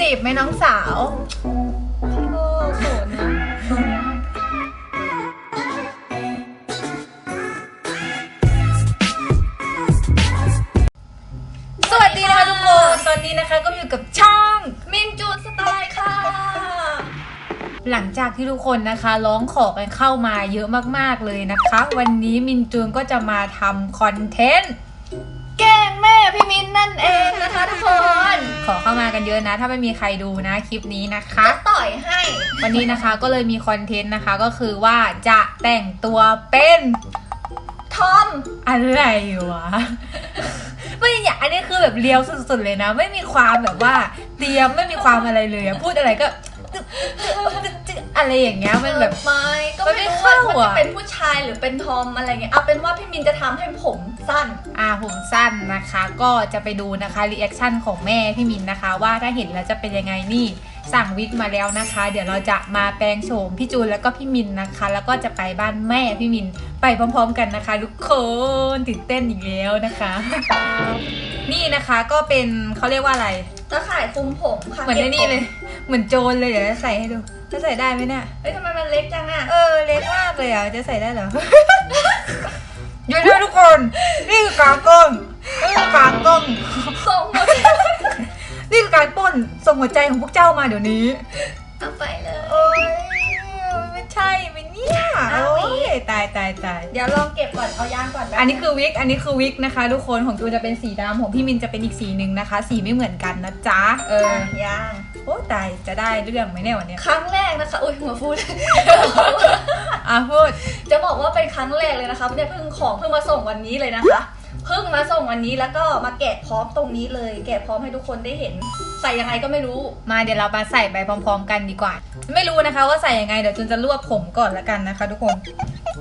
จีบไหมน้องสาวพี่ก็โสนสวัสดีนะคะทุกคน ตอนนี้นะคะก็อยู่กับช่องมินจูนสไตล์ค่ะ หลังจากที่ทุกคนนะคะ ร้องขอกันเข้ามาเยอะมากๆเลยนะคะ วันนี้มินจูนก็จะมาทำคอนเทนต์ พี่มินนั่นเองนะคะทุกคน ขอเข้ามากันเยอะนะ ถ้าไม่มีใครดูนะคลิปนี้นะคะจะต่อยให้ วันนี้นะคะก็เลยมีคอนเทนต์นะคะก็คือว่าจะแต่งตัวเป็นทอมอะไรวะ ไม่อยากอันนี้คือแบบเลียวสุดๆเลยนะ ไม่มีความแบบว่าเตรียมไม่มีความอะไรเลยอะพูดอะไรก็ตึ๊กตึ๊กตึ๊กตึ๊กอะไรอย่างเงี้ยมันแบบไม่ก็มันไม่ไม่รู้ว่าเข้ามันอะจะเป็นผู้ชายหรือเป็นทอมอะไรเงี้ยเอาเป็นว่าพี่มินจะทำให้ผม สั้นอ่าผมสั้นนะคะ ก็จะไปดูนะคะรีแอคชั่นของแม่พี่มินนะคะ ว่าถ้าเห็นแล้วจะเป็นยังไงนี่สั่งวิกมาแล้วนะคะ เดี๋ยวเราจะมาแปลงโฉมพี่จูนแล้วก็พี่มินนะคะ แล้วก็จะไปบ้านแม่พี่มินไปพร้อมๆกันนะคะ ทุกคนตื่นเต้นอีกแล้วนะคะ นี่นะคะก็เป็นเขาเรียกว่าอะไรตะข่ายคลุมผมค่ะเหมือนในนี่เลย เหมือนโจรเลยเดี๋ยวจะใส่ให้ดูจะใส่ได้ไหมเนี่ยเฮ้ยทำไมมันเล็กจังอะเออเล็กมากเลยอะจะใส่ได้เหรอ อยู่ด้วยทุกคน นี่คือการปล้นนี่คือการปล้นส่งหมดนี่คือการปล้นส่งหัวใจของพวกเจ้ามาเดี๋ยวนี้ เอาไปเลย โอ้ยไม่ใช่ไหมเนี่ยเอาโอ้อียกตายตายตายเดี๋ยวลองเก็บก่อน เอายางก่อนอันนี้คือวิก อันนี้คือวิกนะคะ ทุกคนของจูนจะเป็นสีดำของพี่มินจะเป็นอีกสีหนึ่งนะคะ สีไม่เหมือนกันนะจ๊ะเอออะยาง โอ้ตายจะได้เรื่องไหมเนี่ยวันเนี้ยครั้งแรกนะคะ อุ้ยหัวฟูด อะพูด จะบอกว่าเป็นครั้งแรกเลยนะคะเนี่ยเพิ่งของเพิ่งมาส่งวันนี้เลยนะคะ เพิ่งมาส่งวันนี้แล้วก็มาแกะพร้อมตรงนี้เลย แกะพร้อมให้ทุกคนได้เห็น ใส่ยังไงก็ไม่รู้ มาเดี๋ยวเรามาใส่ไปพร้อม ๆ กันดีกว่า ไม่รู้นะคะว่าใส่ยังไงเดี๋ยวจุนจะรวบผมก่อนละกันนะคะ ทุกคน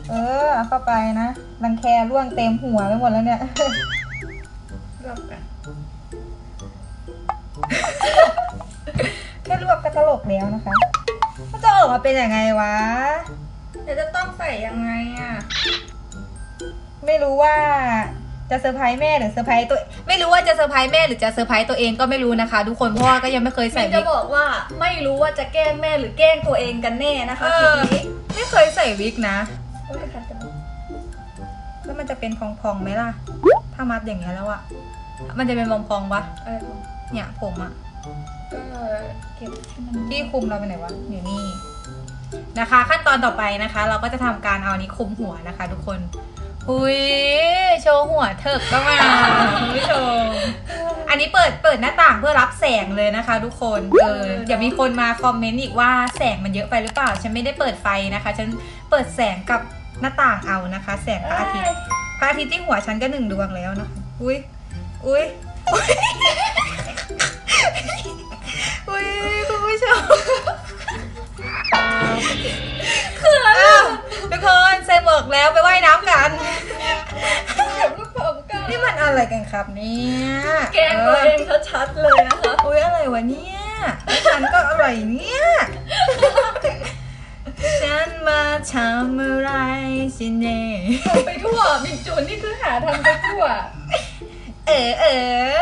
เออเอาเข้าไปนะรังแคร่วงเต็มหัวไปหมดแล้วเนี่ยรวบกันแค่รวบก็ตลกแล้วนะคะมันจะออกมาเป็นยังไงวะ เดี๋ยวจะต้องใส่ยังไงอะ ไม่รู้ว่าจะเซอร์ไพรส์แม่หรือเซอร์ไพรส์ตัว ไม่รู้ว่าจะเซอร์ไพรส์แม่หรือจะเซอร์ไพรส์ตัวเองก็ไม่รู้นะคะ ทุกคนเพราะว่าก็ยังไม่เคยมิใส่นวิจะกบอกว่าไม่รู้ว่าจะแกล้งแม่หรือแกล้งตัวเองกันแน่นะคะเอทีอนี้ไม่เคยใส่วิกนะ โอ๊ยขัดกันแล้วมันจะเป็นพองๆไหมล่ะ ถ้ามัดอย่างเงี้ยแล้วอะมันจะเป็นพองๆปะเออเนี่ยผมอะก็เก็บให้มันที่คุมเราไปไหนวะอยู่นี่ นะคะ ขั้นตอนต่อไปนะคะ เราก็จะทำการเอาอันนี้คุมหัวนะคะ ทุกคนหุยโชว์หัวเถิกก็มาคุณผู้ชมอันนี้เปิดเปิดหน้าต่างเพื่อรับแสงเลยนะคะ ทุกคนเออเดี๋ยวมีคนมาคอมเมนต์อีกว่าแสงมันเยอะไปหรือเปล่า ฉันไม่ได้เปิดไฟนะคะ ฉันเปิดแสงกับหน้าต่างเอานะคะ แสงพระอาทิตย์พระอาทิตย์ที่หัวฉันก็หนึ่งดวงแล้วนะคะอุ้ยอุ้ยอุ้ยคุณผู้ชม ครับเนี่ยแกล้งตัวเองชัดๆเลยนะคะอุ้ยอะไรวะเนี่ยแล้วฉันก็อะไรเนี่ยฉันมาทำอะไรสิเน่ไปทั่วมินจูนนี่คือหาทำไปทั่ว เออเอ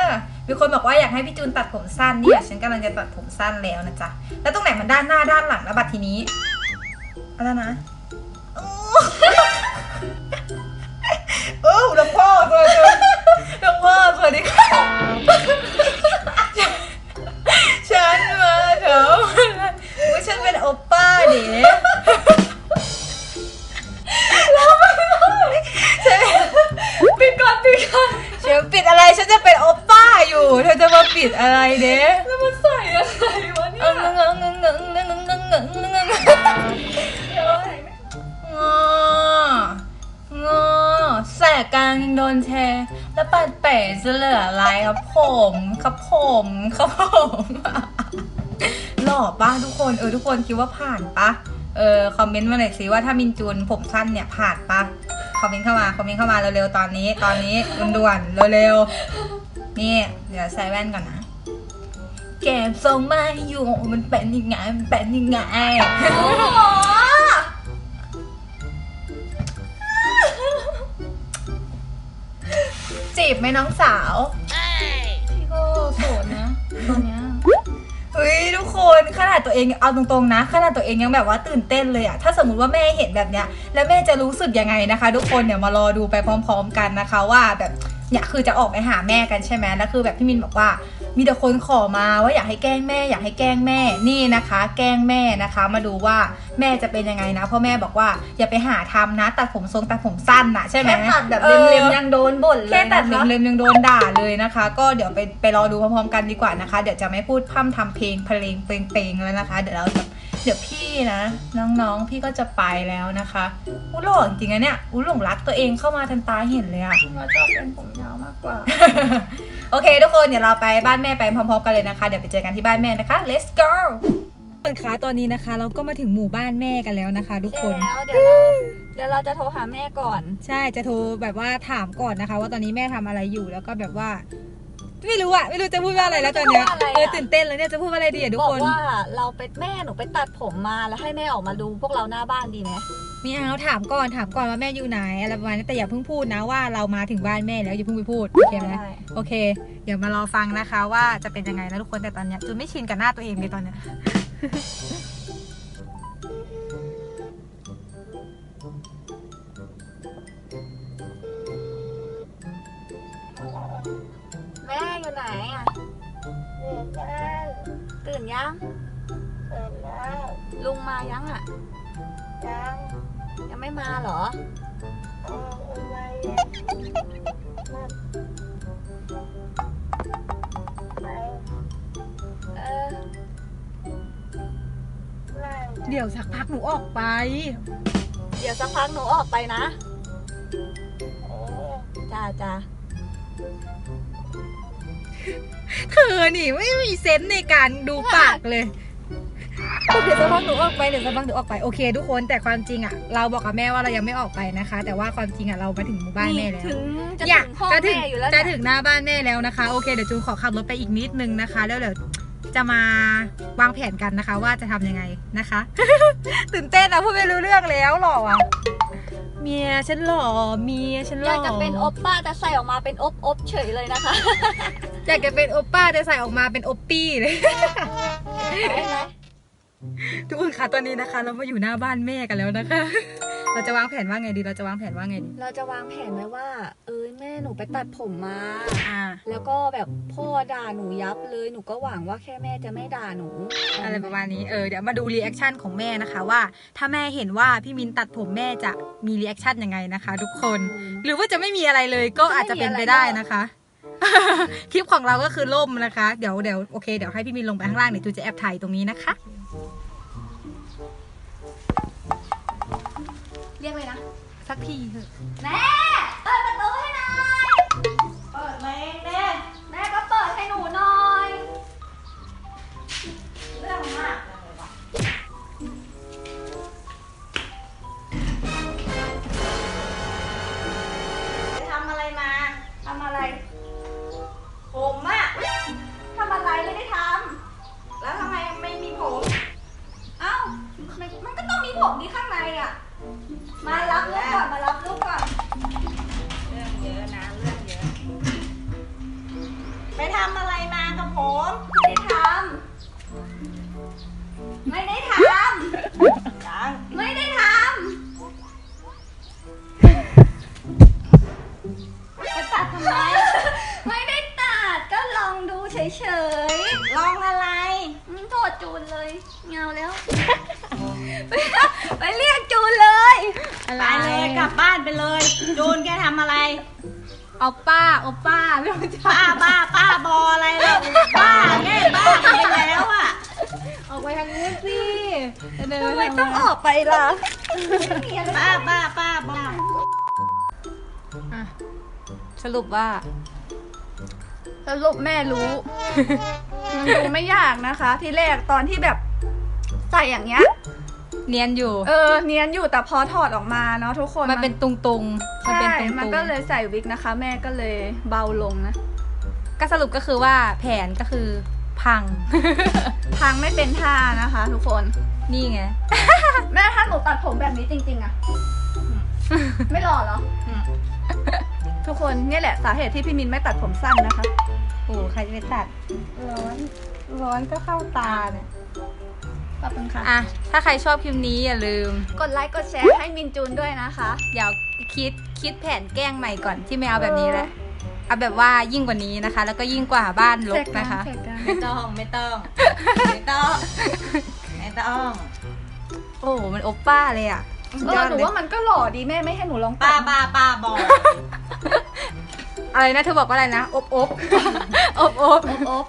อมีคนบอกว่าอยากให้พี่จูนตัดผมสั้นเนี่ย ฉันกำลังจะตัดผมสั้นแล้วนะจ๊ะ แล้วตรงไหนมันด้านหน้าด้านหลังแล้วบัดทีนี้อะไรนะโอ้โอ้หลวงพ่อสวัสดี It was. เป๋จะเหลืออะไรครับผมครับผมครับผมหล่อปะทุกคนเออทุกคนคิดว่าผ่านปะเออคอมเมนต์มาหน่อยสิว่าถ้ามินจูนผมสั้นเนี่ยผ่านปะคอมเมนต์เข้ามาคอมเมนต์เข้ามาเร็วๆตอนนี้ ตอนนี้ด่วนๆเร็วๆนี่ เดี๋ยวใส่แว่นก่อนนะเก็บทรงมาอยู่มันเป็นยังไงมันเป็นยังไง จีบไหมน้องสาวพี่ก็โสดนะตอนเนี้ยเฮ้ยทุกคนขนาดตัวเองเอาตรงๆนะขนาดตัวเองยังแบบว่าตื่นเต้นเลยอะถ้าสมมุติว่าแม่เห็นแบบเนี้ยแล้วแม่จะรู้สึกยังไงนะคะ ทุกคนเดี๋ยวมารอดูไปพร้อม ๆ กันนะคะว่าแบบเนี่ยคือจะออกไปหาแม่กันใช่ไหมแล้วคือแบบพี่มินบอกว่า มีแต่คนขอมาว่าอยากให้แกล้งแม่ อยากให้แกล้งแม่นี่นะคะ แกล้งแม่นะคะ มาดูว่าแม่จะเป็นยังไงนะเพราะแม่บอกว่าอย่าไปหาทำนะตัดผมทรงตัดผมสั้นนะใช่ไหมแค่ตัดแบบออเล็มๆยังโดนบ่นเลยแค่ตัดนะคะเล็มๆยังโดนด่าเลยนะคะ ก็เดี๋ยวไปไปรอดูพร้อมๆกันดีกว่านะคะ เดี๋ยวจะไม่พูดพร่ำทำเพลงเพลงเพลงๆแล้วนะคะ เดี๋ยวเราจะเดี๋ยวพี่นะ น้องๆพี่ก็จะไปแล้วนะคะอุ้หล่อจริงๆนะเนี่ยอุ้หลงรักตัวเองเข้ามาทันตาเห็นเลยอะเราชอบเป็นผมยาวมากกว่า โอเค ทุกคนเดี๋ยวเราไปบ้านแม่ไปพร้อมๆกันเลยนะคะ เดี๋ยวไปเจอกันที่บ้านแม่นะคะ let's go ทุกคนคะตอนนี้นะคะ เราก็มาถึงหมู่บ้านแม่กันแล้วนะคะ ทุกคนแล้วเดี๋ยวเราเดี๋ยวเราจะโทรหาแม่ก่อน ใช่จะโทรแบบว่าถามก่อนนะคะ ว่าตอนนี้แม่ทำอะไรอยู่แล้วก็แบบว่า ไม่รู้อะไม่รู้จะพูดว่าอะไรแล้วตอนเนี้ยไม่รู้จะพูดว่าอะไรอะเออตื่นเต้นเลยเนี่ยจะพูดว่าอะไรดีอะทุกบอกคนว่าเราไปแม่หนูไปตัดผมมาแล้วให้แม่ออกมาดูพวกเราหน้าบ้านดีไหมมีเอาถามก่อนถามก่อนว่าแม่อยู่ไหนอะไรประมาณนี้แต่อย่าเพิ่งพูดนะว่าเรามาถึงบ้านแม่แล้วอย่าเพิ่งไปพูดโอเคไหมได้โอเค เดี๋ยวมารอฟังนะคะ ว่าจะเป็นยังไงนะทุกคนแต่ตอนเนี้ยจูนไม่ชินกับหน้าตัวเองเลยตอนเนี้ย อยู่ไหนอะตื่นยังลุงมายังอะยังไม่มาเหรอเออเดี๋ยวสักพักหนูออกไป เดี๋ยวสักพักหนูออกไปนะจ้าจ้า เธอนี่ไม่มีเซนส์ในการดูปากเลยเดี๋ยวสักพักหนูออกไปเดี๋ยวสักพักหนูออกไปโอเค ทุกคนแต่ความจริงอะเราบอกกับแม่ว่าเรายังไม่ออกไปนะคะ แต่ว่าความจริงอะเรามาถึงหมู่บ้านแม่แล้วถึงจะเนี่ยถึงห้องจะถึงแม่อยู่แล้วจะเนี่ยถึงหน้าบ้านแม่แล้วนะคะ โอเคเดี๋ยวจูนขอขับรถไปอีกนิดนึงนะคะ แล้วเดี๋ยวจะมาวางแผนกันนะคะ ว่าจะทำยังไงนะคะ ตื่นเต้นนะพูดไม่รู้เรื่องแล้วหล่ออะ เมียฉันหล่อเมียฉันหอล่ยาอกจะเป็นโอปป้าแต่ใส่ออกมาเป็นอบอบเฉยเลยนะคะอยากจะเป็นโอป้าแต่ใส่ออกมาเป็นโอปปี้เลยได้ไหมทุกคนคะตอนนี้นะคะ เรามาอยู่หน้าบ้านแม่กันแล้วนะคะ เราจะวางแผนว่าไงดี เราจะวางแผนว่าไงดี เราจะวางแผนไว้ว่า เอ้ยแม่หนูไปตัดผมมา อ่า แล้วก็แบบพ่อด่าหนูยับเลยหนูก็หวังว่าแค่แม่จะไม่ด่าหนูอะไรประมาณนี้ เออ เดี๋ยวมาดูรีแอคชั่นของแม่นะคะว่า ถ้าแม่เห็นว่าพี่มินตัดผมแม่จะมีรีแอคชั่นยังไงนะคะทุกคน หรือว่าจะไม่มีอะไรเลยก็อาจจะเป็นไปได้นะคะ คลิปของเราก็คือล่มนะคะ เดี๋ยวเดี๋ยวโอเค เดี๋ยวให้พี่มินลงไปข้างล่างเดี๋ยวจูจะแอบถ่ายตรงนี้นะคะ เรียกเลยนะ สักทีเถอะแม่เปิดประตูให้หน่อย เปิดเลยแม่แม่ก็เปิดให้หนูหน่อย เรื่องมากเลยว่ะไปทำอะไรมาทำอะไร ผมอะทำอะไรไม่ได้ทแล้วทำไมไม่มีผมำเอ้ามันมันก็ต้องมีผมที่ข้างในอะ มารับลูกก่อน มารับลูกก่อน เรื่องเยอะนะ เรื่องเยอะ ไปทำอะไร ไปเลยกลับบ้านไปเลยจูนแกทำอะไร เอาป้าเอาป้าไม่รู้จะป้าป้าป้าบออะไรแล้วป้าแม่บ้าไปแล้วอะออกไปทางนู้นสิเดินทำไปไมทางต้องนู้นออกไปล่ะไม่มีอะไรป้าป้าป้าบ้าอะสรุปว่า สรุปแม่รู้ มันดูไม่ยากนะคะ ที่แรกตอนที่แบบใส่อย่างเงี้ย เนียนอยู่ เออเนียนอยู่แต่พอถอดออกมาเนาะทุกคนมันเป็นตุงตุงๆมันใช่เป็นตุงตุงมันก็เลยใส่วิกนะคะ แม่ก็เลยเบาลงนะ ก็สรุปก็คือว่าแผนก็คือพัง พังไม่เป็นท่านะคะ ทุกคน นี่ไง แม่ถ้าหนูตัดผมแบบนี้จริงๆอะไม่หล่อเหรอ ทุกคนเนี่ยแหละสาเหตุที่พี่มินไม่ตัดผมสั้นนะคะ โอ้ใครจะไปตัด ร้อน ร้อนก็เข้าตาเนี่ย ขอบคุณค่ะ อะ ถ้าใครชอบคลิปนี้อย่าลืม กดไลค์กดแชร์ให้มินจูนด้วยนะคะ เดี๋ยวคิดคิดแผนแกล้งใหม่ก่อนที่ไม่เอาแบบนี้แหละเอาแบบว่ายิ่งกว่านี้นะคะ แล้วก็ยิ่งกว่าบ้านลกนะคะ ไม่ต้องไม่ต้อง ไม่ต้อง ไม่ต้อง โอ้โหมันโอปป้าเลยอะเออหนูว่ามันก็หล่อดีแม่ไม่ให้หนูลองป้าตัดป้าป้าบอกอะไรนะเธอบอกว่าอะไรนะอบอบอบอบอบอบ